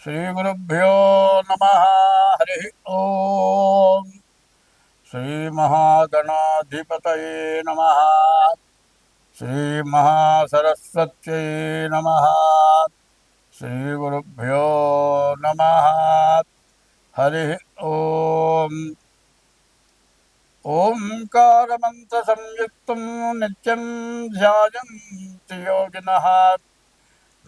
శ్రీగురుభ్యో నమ హరి ఓం శ్రీమహాగణాధిపతయే నమ శ్రీమహాసరస్వత్యై నమ శ్రీగురుభ్యో నమ హరి ఓం ఓంకారమంత్ర సంయుక్తం నిత్యం ధ్యాయంతి యోగినః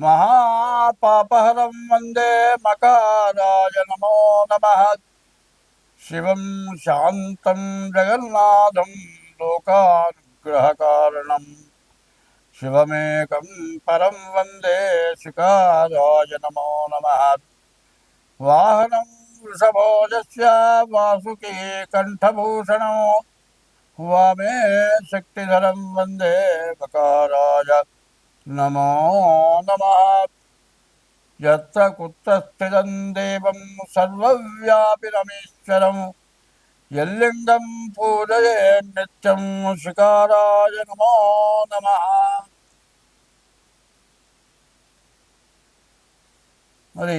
महापापहरं वंदे मकाराय नमो नमः। शिवं शान्तं जगन्नाथं लोकानुग्रहकारणं। शिवमेकं परं वंदे शिकाराय नमो नमः। वाहनं वृषभोजस्य वासुकी कण्ठभूषणो। वामे शक्तिधरं वंदे मकाराय। నమో నమ యత్ర కుత్ర స్థితం దేవం సర్వవ్యాపినమీశ్వరం ఎల్లింగం పూజయే నిత్యం శికారాయ నమో నమ మరి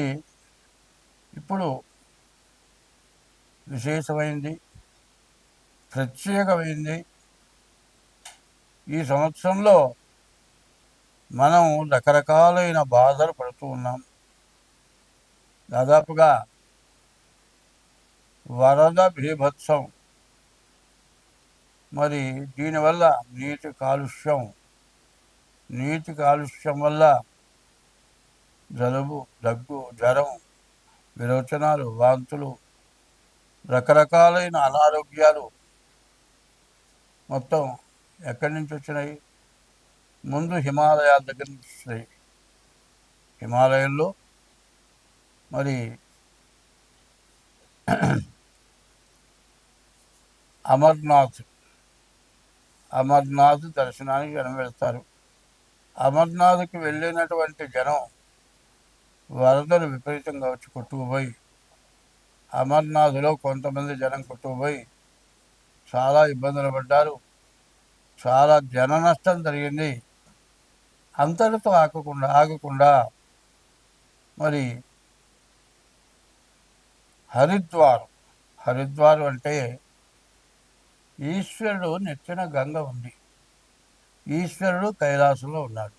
ఇప్పుడు విశేషమైంది ప్రత్యేకమైంది ఈ సంవత్సరంలో మనం రకరకాలైన బాధలు పడుతూ ఉన్నాం. దాదాపుగా వరద భీభత్సం మరి దీనివల్ల నీటి కాలుష్యం నీటి కాలుష్యం వల్ల జలుబు దగ్గు జ్వరం విరోచనాలు వాంతులు రకరకాలైన అనారోగ్యాలు మొత్తం ఎక్కడి నుంచి వచ్చినాయి? ముందు హిమాలయాల దగ్గర నుంచి హిమాలయంలో మరి అమర్నాథ్ అమర్నాథ్ దర్శనానికి జనం వెళ్తారు అమర్నాథ్కి వెళ్ళినటువంటి జనం వరదలు విపరీతంగా వచ్చి కొట్టుకుపోయి అమర్నాథ్లో కొంతమంది జనం కొట్టుకుపోయి చాలా ఇబ్బందులు పడ్డారు. చాలా జన నష్టం జరిగింది. అంతటితో ఆగకుండా ఆగకుండా మరి హరిద్వార్ హరిద్వార్ అంటే ఈశ్వరుడు నెత్తిన గంగ ఉంది. ఈశ్వరుడు కైలాసంలో ఉన్నాడు.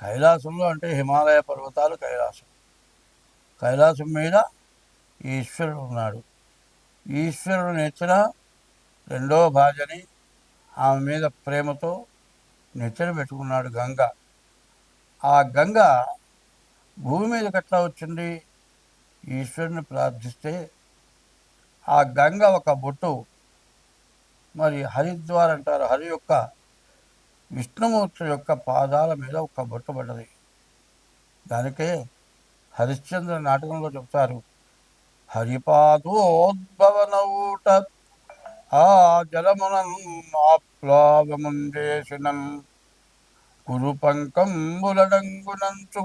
కైలాసంలో అంటే హిమాలయ పర్వతాలు కైలాసం. కైలాసం మీద ఈశ్వరుడు ఉన్నాడు. ఈశ్వరుడు నెచ్చిన రెండో భార్యని ఆమె మీద ప్రేమతో నెత్తిన పెట్టుకున్నాడు గంగ. ఆ గంగ భూమి మీదకి ఎట్లా వచ్చింది? ఈశ్వరుని ప్రార్థిస్తే ఆ గంగ ఒక బొట్టు మరి హరిద్వార్ అంటారు హరి యొక్క విష్ణుమూర్తి యొక్క పాదాల మీద ఒక బొట్టు పడ్డది. దానికే హరిశ్చంద్ర నాటకంలో చెప్తారు హరిపాదోద్భవనౌట ఆ జలమునం ఆప్లావముంజేసినం కురు పంకంబులడంగునంచు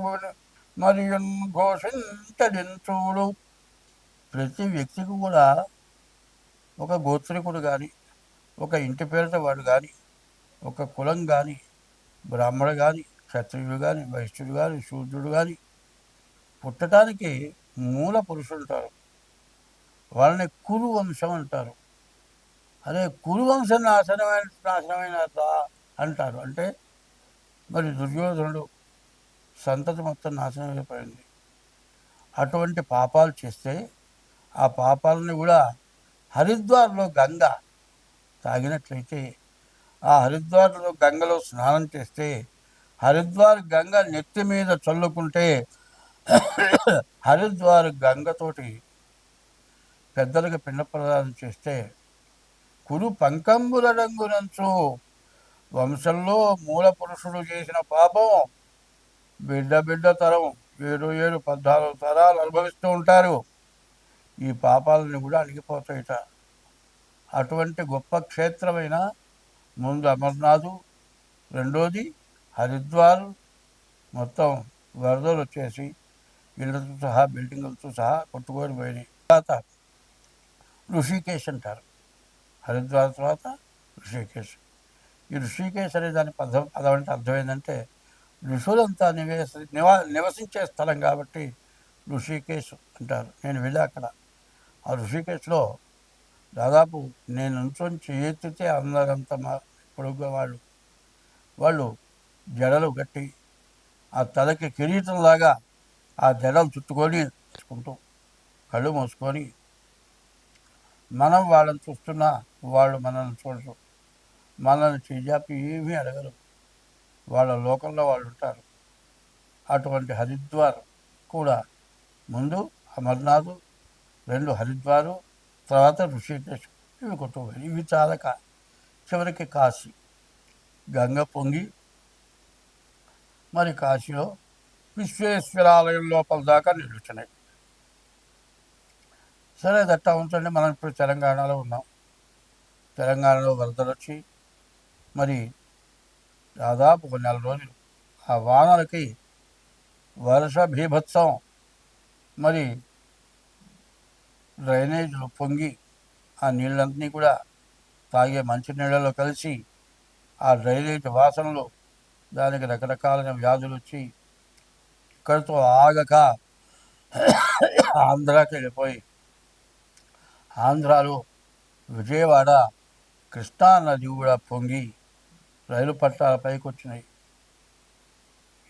మరియు ఘోషించడించుడు ప్రతి వ్యక్తికి కూడా ఒక గోత్రికుడు కానీ ఒక ఇంటి పేరుతో వాడు కానీ ఒక కులం కానీ బ్రాహ్మడు కానీ క్షత్రియుడు కానీ వైశ్యుడు కానీ శూద్రుడు కానీ పుట్టడానికి మూల పురుషులు ఉంటారు వాళ్ళని కురు వంశం అంటారు. అదే కురువంశం నాశనమైన నాశనమైన అంటారు. అంటే మరి దుర్యోధనుడు సంతతి మొత్తం నాశనం అయిపోయింది. అటువంటి పాపాలు చేస్తే ఆ పాపాలని కూడా హరిద్వార్లో గంగ తాగినట్లయితే ఆ హరిద్వార్లో గంగలో స్నానం చేస్తే హరిద్వార్ గంగ నెత్తి మీద చల్లుకుంటే హరిద్వార్ గంగతోటి పెద్దలకు పిండ ప్రదానం చేస్తే కురు పంకంబుల రంగునంచు. వంశంలో మూల పురుషుడు చేసిన పాపం బిడ్డ బిడ్డ తరం ఏడు ఏడు పద్నాలుగు తరాలు అనుభవిస్తూ ఉంటారు. ఈ పాపాలని కూడా అణిగిపోతాయిట. అటువంటి గొప్ప క్షేత్రమైన ముందు అమర్నాథు రెండోది హరిద్వార్ మొత్తం వరదలు వచ్చేసి ఇళ్ళతో సహా బిల్డింగులతో సహా కొట్టుకొని పోయినాయి. తర్వాత ఋషికేశ్ అంటారు. హరిద్వార్ తర్వాత ఋషికేశ్. ఈ ఋషికేశ్ అనే దాని పదం పదం అంటే అర్థం ఏంటంటే ఋషులంతా నివేశ నివా నివసించే స్థలం కాబట్టి ఋషికేశ్ అంటారు. నేను వెళ్ళా అక్కడ. ఆ ఋషికేశ్లో దాదాపు నేను నుంచి ఎత్తితే అందరంత మా పొడుగు వాళ్ళు. వాళ్ళు జడలు కట్టి ఆ తలకి కిరీటంలాగా ఆ జడలు చుట్టుకొని చూసుకుంటూ కళ్ళు మూసుకొని మనం వాళ్ళని చూస్తున్నా వాళ్ళు మనల్ని చూడరు. మనల్ని చేజాపి ఏమీ అడగరు. వాళ్ళ లోకంలో వాళ్ళు ఉంటారు. అటువంటి హరిద్వార్ కూడా ముందు అమర్నాథ్ రెండు హరిద్వారు తర్వాత ఋషికేశ్ ఇవి కొట్టుకోవాలి ఇవి చాలక చివరికి కాశీ. గంగ పొంగి మరి కాశీలో విశ్వేశ్వరాలయం లోపల దాకా నిలుచున్నాయి. సరే దట్టా ఉంచండి. మనం ఇప్పుడు తెలంగాణలో ఉన్నాం. తెలంగాణలో వరదలు వచ్చి మరి దాదాపు ఒక నెల రోజులు ఆ వానలకి వర్ష భీభత్సం మరి డ్రైనేజీలు పొంగి ఆ నీళ్ళంతనీ కూడా తాగే మంచినీళ్ళలో కలిసి ఆ డ్రైనేజ్ వాసనలు దానికి రకరకాలైన వ్యాధులు వచ్చి ఇక్కడితో ఆగక ఆంధ్రాకి వెళ్ళిపోయి ఆంధ్రాలో విజయవాడ కృష్ణా నది కూడా పొంగి రైలు పట్టాల పైకి వచ్చినాయి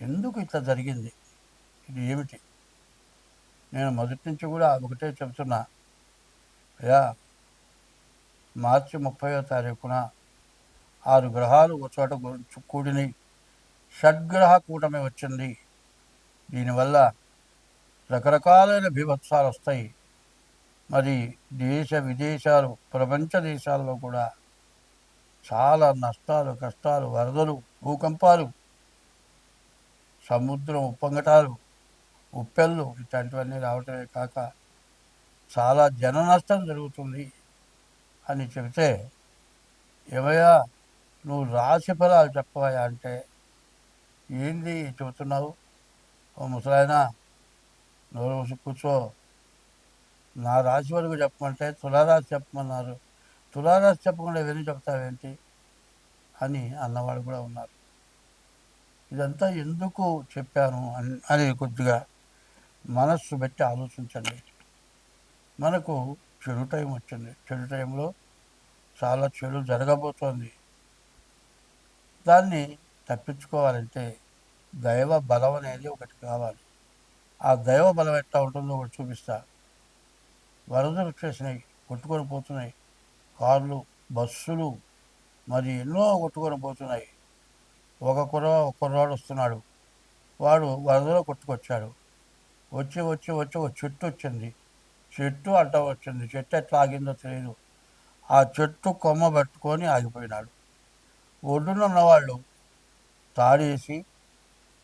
ఎందుకు ఇట్లా జరిగింది? ఇది ఏమిటి? నేను మొదటి నుంచి కూడా ఒకటే చెబుతున్నా. అయ్యా మార్చి ముప్పయో తారీఖున ఆరు గ్రహాలు ఒక చోట గు- కూడినాయి. షడ్గ్రహ కూటమి వచ్చింది. దీనివల్ల రకరకాలైన బీభత్సాలు వస్తాయి మరి దేశ విదేశాలు ప్రపంచ దేశాల్లో కూడా చాలా నష్టాలు కష్టాలు వరదలు భూకంపాలు సముద్రం ఉప్పంగటాలు ఉప్పెళ్ళు ఇట్లాంటివన్నీ రావటమే కాక చాలా జన నష్టం జరుగుతుంది అని చెబితే ఏమయ్యా నువ్వు రాశి ఫలాలు చెప్పవయ్యా అంటే ఏంది చెబుతున్నావు? ఓ ముసలాయన నోరు కూర్చో. నా రాశి వరకు చెప్పమంటే తులారాశి చెప్పమన్నారు. తులారాశి చెప్పకుండా ఇవన్నీ చెప్తావేంటి? అని అన్నవాడు కూడా ఉన్నారు. ఇదంతా ఎందుకు చెప్పాను అని అని కొద్దిగా మనస్సు పెట్టి ఆలోచించండి. మనకు చెడు టైం వచ్చింది. చెడు టైంలో చాలా చెడు జరగబోతోంది. దాన్ని తప్పించుకోవాలంటే దైవ బలం అనేది ఒకటి కావాలి. ఆ దైవ బలం ఎట్లా ఉంటుందో ఒకటి చూపిస్తా. వరదలు వచ్చేసినాయి కొట్టుకొని పోతున్నాయి. కార్లు బస్సులు మరి ఎన్నో కొట్టుకొని పోతున్నాయి. ఒక కుర్ర ఒక కుర్రాడు వస్తున్నాడు. వాడు వరదలో కొట్టుకొచ్చాడు. వచ్చి వచ్చి వచ్చి ఒక చెట్టు వచ్చింది. చెట్టు అడ్డ వచ్చింది. చెట్టు ఎట్లా ఆగిందో తెలియదు ఆ చెట్టు కొమ్మ పట్టుకొని ఆగిపోయినాడు. ఒడ్డున ఉన్నవాళ్ళు తాడేసి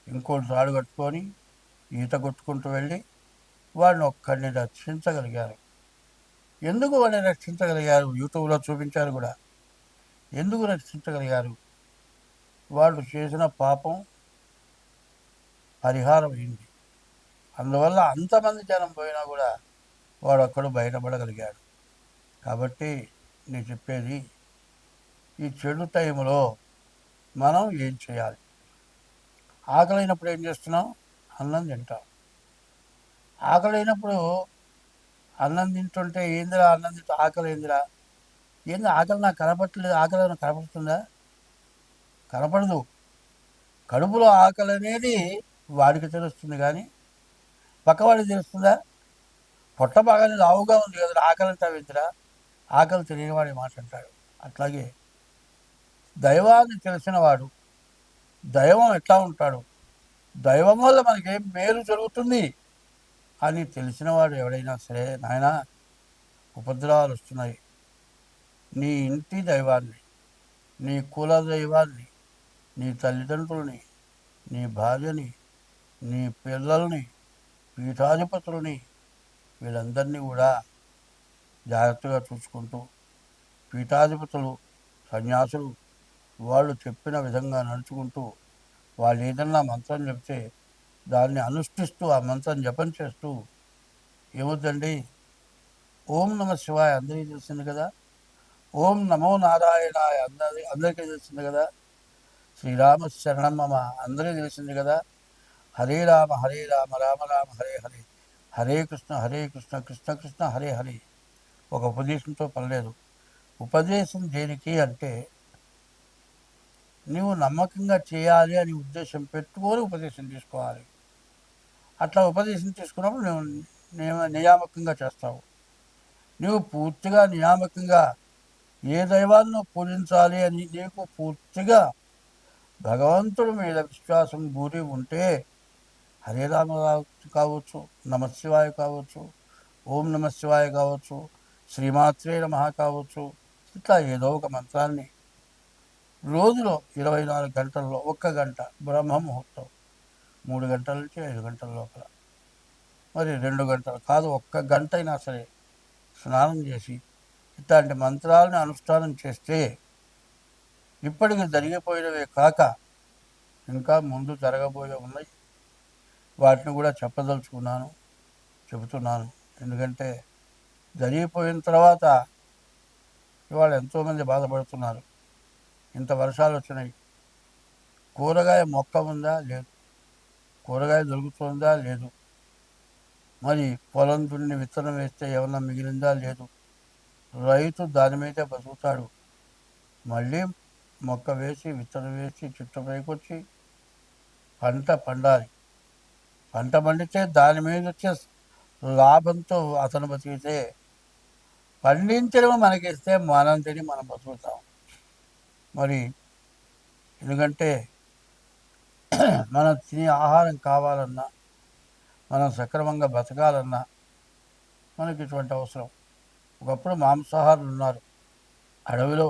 ఇంకోటి తాడు కట్టుకొని ఈత కొట్టుకుంటూ వెళ్ళి వాడిని ఒక్కడిని రక్షించగలిగారు ఎందుకు వాడిని రక్షించగలిగారు? యూట్యూబ్లో చూపించారు కూడా. ఎందుకు రక్షించగలిగారు? వాళ్ళు చేసిన పాపం పరిహారం అయింది. అందువల్ల అంతమంది జనం పోయినా కూడా వాడు ఒక్కడు బయటపడగలిగాడు. కాబట్టి నేను చెప్పేది ఈ చెడు టైంలో మనం ఏం చేయాలి? ఆకలైనప్పుడు ఏం చేస్తున్నాం? అన్నం తింటాం. ఆకలైనప్పుడు అన్నం తింటుంటే ఏందిరా అన్నం తింటూ ఆకలి ఏందిరా ఏంది ఆకలి నాకు కనపట్టలేదు ఆకలి ఏమైనా కనపడుతుందా? కనపడదు. కడుపులో ఆకలి అనేది వాడికి తెలుస్తుంది కానీ పక్కవాడికి తెలుస్తుందా? పొట్ట బాగానే లావుగా ఉంది కదా ఆకలి అంతా ఆకలి తెలియనివాడు మాట అంటాడు. అట్లాగే దైవాన్ని తెలిసినవాడు దైవం ఎట్లా ఉంటాడు? దైవం వల్ల మనకేం మేలు జరుగుతుంది? అని తెలిసినవాడు ఎవడైనా సరే నాయన ఉపద్రవాలు వస్తున్నాయి. నీ ఇంటి దైవాన్ని నీ కుల దైవాన్ని నీ తల్లిదండ్రులని నీ భార్యని నీ పిల్లల్ని పీఠాధిపతులని వీళ్ళందరినీ కూడా జాగ్రత్తగా చూసుకుంటూ పీఠాధిపతులు సన్యాసులు వాళ్ళు చెప్పిన విధంగా నడుచుకుంటూ వాళ్ళు ఏదన్నా మంత్రం చెప్తే దాన్ని అనుష్ఠిస్తూ ఆ మంత్రం జపం చేస్తూ ఏమవుతండి ఓం నమ శివాయ అందరికీ తెలిసింది కదా? ఓం నమో నారాయణాయ అందరి అందరికీ తెలిసింది కదా? శ్రీరామ శరణం మమ అందరికీ తెలిసింది కదా? హరే రామ హరే రామ రామ రామ హరే హరే. హరే కృష్ణ హరే కృష్ణ కృష్ణ కృష్ణ హరే హరే. ఒక ఉపదేశంతో పనిలేదు ఉపదేశం దేనికి అంటే నీవు నమ్మకంగా చేయాలి అని ఉద్దేశం పెట్టుకొని ఉపదేశం తీసుకోవాలి. అట్లా ఉపదేశం తీసుకున్నప్పుడు నువ్వు నియామకంగా చేస్తావు. నువ్వు పూర్తిగా నియామకంగా ఏ దైవాన్ని పూజించాలి అని నీకు పూర్తిగా భగవంతుడి మీద విశ్వాసం గురి ఉంటే హరేరామ కావచ్చు నమశివాయ కావచ్చు ఓం నమశివాయ కావచ్చు శ్రీమాత్రే నమ కావచ్చు ఇట్లా ఏదో ఒక మంత్రాన్ని రోజులో ఇరవై నాలుగు గంటల్లో ఒక్క గంట బ్రహ్మ ముహూర్తం మూడు గంటల నుంచి ఐదు గంటల లోపల. మరి రెండు గంటలు కాదు ఒక్క గంట అయినా సరే స్నానం చేసి ఇట్లాంటి మంత్రాలను అనుష్ఠానం చేస్తే ఇప్పటికి జరిగిపోయినవే కాక ఇంకా ముందు జరగబోయే ఉన్నాయి. వాటిని కూడా చెప్పదలుచుకున్నాను చెబుతున్నాను. ఎందుకంటే జరిగిపోయిన తర్వాత ఇవాళ ఎంతోమంది బాధపడుతున్నారు. ఇంత వర్షాలు వచ్చినాయి. కూరగాయ మొక్క ఉందా? లేదు. కూరగాయ దొరుకుతుందా? లేదు. మరి పొలం దున్ని విత్తనం వేస్తే ఏమన్నా మిగిలిందా? లేదు. రైతు దాని మీదే బతుకుతాడు. మళ్ళీ మొక్క వేసి విత్తనం వేసి చుట్టూ పైకొచ్చి పంట పండాలి. పంట పండితే దాని మీద వచ్చే లాభంతో అతను బతికితే పండించడం మనకిస్తే మనం తిని మనం బతుకుతాం. మరి ఎందుకంటే మనం తినే ఆహారం కావాలన్నా మనం సక్రమంగా బతకాలన్నా మనకి ఇటువంటి అవసరం. ఒకప్పుడు మాంసాహారులు ఉన్నారు. అడవిలో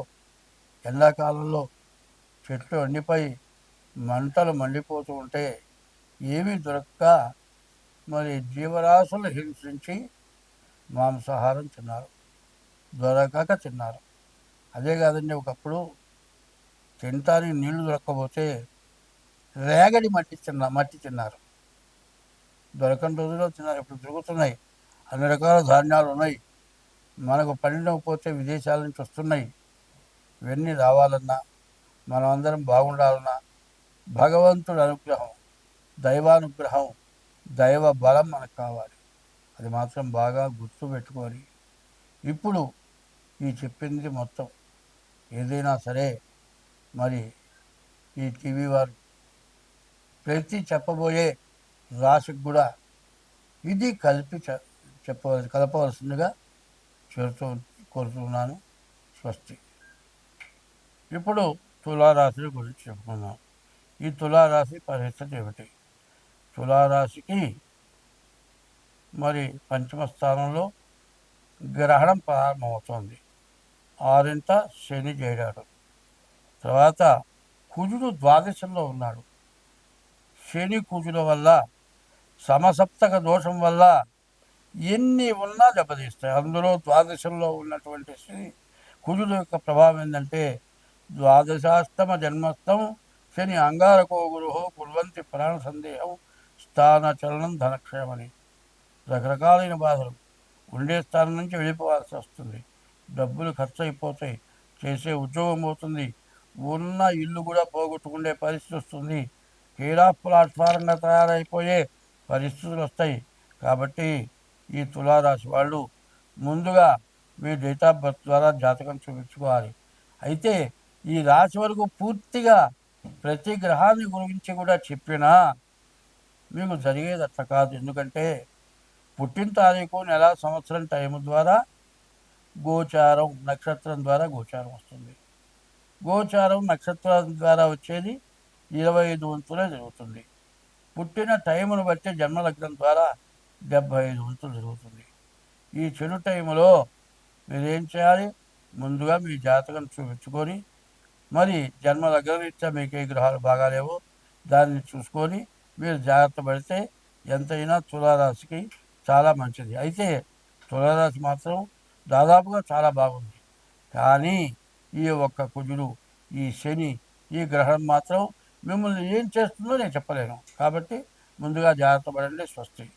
ఎండాకాలంలో చెట్లు ఎండిపోయి మంటలు మండిపోతూ ఉంటే ఏమీ దొరక్క మరి జీవరాశులు హింసించి మాంసాహారం తిన్నారు దొరకక తిన్నారు. అదే కాదండి ఒకప్పుడు తినటానికి నీళ్ళు దొరక్కపోతే రేగడి మట్టి తిన్న మట్టి తిన్నారు. దొరకని రోజుల్లో తిన్నారు ఇప్పుడు దొరుకుతున్నాయి. అన్ని రకాల ధాన్యాలు ఉన్నాయి. మనకు పండినకపోతే విదేశాల నుంచి వస్తున్నాయి. ఇవన్నీ రావాలన్నా మనం అందరం బాగుండాలన్నా భగవంతుడి అనుగ్రహం దైవానుగ్రహం దైవ బలం మనకు కావాలి. అది మాత్రం బాగా గుర్తు పెట్టుకొని ఇప్పుడు ఈ చెప్పింది మొత్తం. ఏదైనా సరే మరి ఈ టీవీ వారు ప్రతి చెప్పబోయే రాశికి కూడా ఇది కలిపి చె- చెప్పవలసి కలపవలసిందిగా చేరుతూ కోరుతున్నాను స్వస్తి. ఇప్పుడు తులారాశి గురించి చెప్పుకుందాం. ఈ తులారాశి పరిస్థితి ఏమిటి? తులారాశికి మరి పంచమ స్థానంలో గ్రహణం ప్రారంభమవుతోంది. ఆరింత శని చేరాడు. తర్వాత కుజుడు ద్వాదశంలో ఉన్నాడు. శని కుజుల వల్ల సమసప్తక దోషం వల్ల ఎన్ని ఉన్నా దెబ్బతీస్తాయి. అందులో ద్వాదశంలో ఉన్నటువంటి శని కుజుడు యొక్క ప్రభావం ఏంటంటే ద్వాదశాస్తమ జన్మస్థం శని అంగారకో గురుహో కుర్వంతి ప్రాణ సందేహం స్థాన చలనం ధనక్షయమని. రకరకాలైన బాధలు. ఉండే స్థానం నుంచి వెళ్ళిపోవాల్సి వస్తుంది. డబ్బులు ఖర్చు అయిపోతాయి. చేసే ఉద్యోగం పోతుంది. ఉన్న ఇల్లు కూడా పోగొట్టుకునే పరిస్థితి వస్తుంది. క్రీడా ప్లాట్ఫారంగా తయారైపోయే పరిస్థితులు వస్తాయి. కాబట్టి ఈ తులారాశి వాళ్ళు ముందుగా మీ డేట్ ఆఫ్ బర్త్ ద్వారా జాతకం చూపించుకోవాలి. అయితే ఈ రాశి వరకు పూర్తిగా ప్రతి గ్రహాన్ని గురించి కూడా చెప్పినా మీకు జరిగేది అట్లా కాదు. ఎందుకంటే పుట్టిన తారీఖు నెల సంవత్సరం టైం ద్వారా గోచారం నక్షత్రం ద్వారా గోచారం వస్తుంది. గోచారం నక్షత్రం ద్వారా వచ్చేది ఇరవై ఐదు వంతులే జరుగుతుంది. పుట్టిన టైమును బట్టి జన్మలగ్నం ద్వారా డెబ్భై ఐదు వంతులు జరుగుతుంది. ఈ చెడు టైములో మీరేం చేయాలి? ముందుగా మీ జాతకం చూపించుకొని మరి జన్మ రీత్యా మీకు ఏ గ్రహాలు బాగాలేవో దాన్ని చూసుకొని మీరు జాగ్రత్త పడితే ఎంతైనా తులారాశికి చాలా మంచిది. అయితే తులారాశి మాత్రం దాదాపుగా చాలా బాగుంది. కానీ ఈ ఒక్క కుజుడు ఈ శని ఈ గ్రహం మాత్రం మిమ్మల్ని ఏం చేస్తుందో నేను చెప్పలేను. కాబట్టి ముందుగా జాగ్రత్త పడండి స్వస్తి.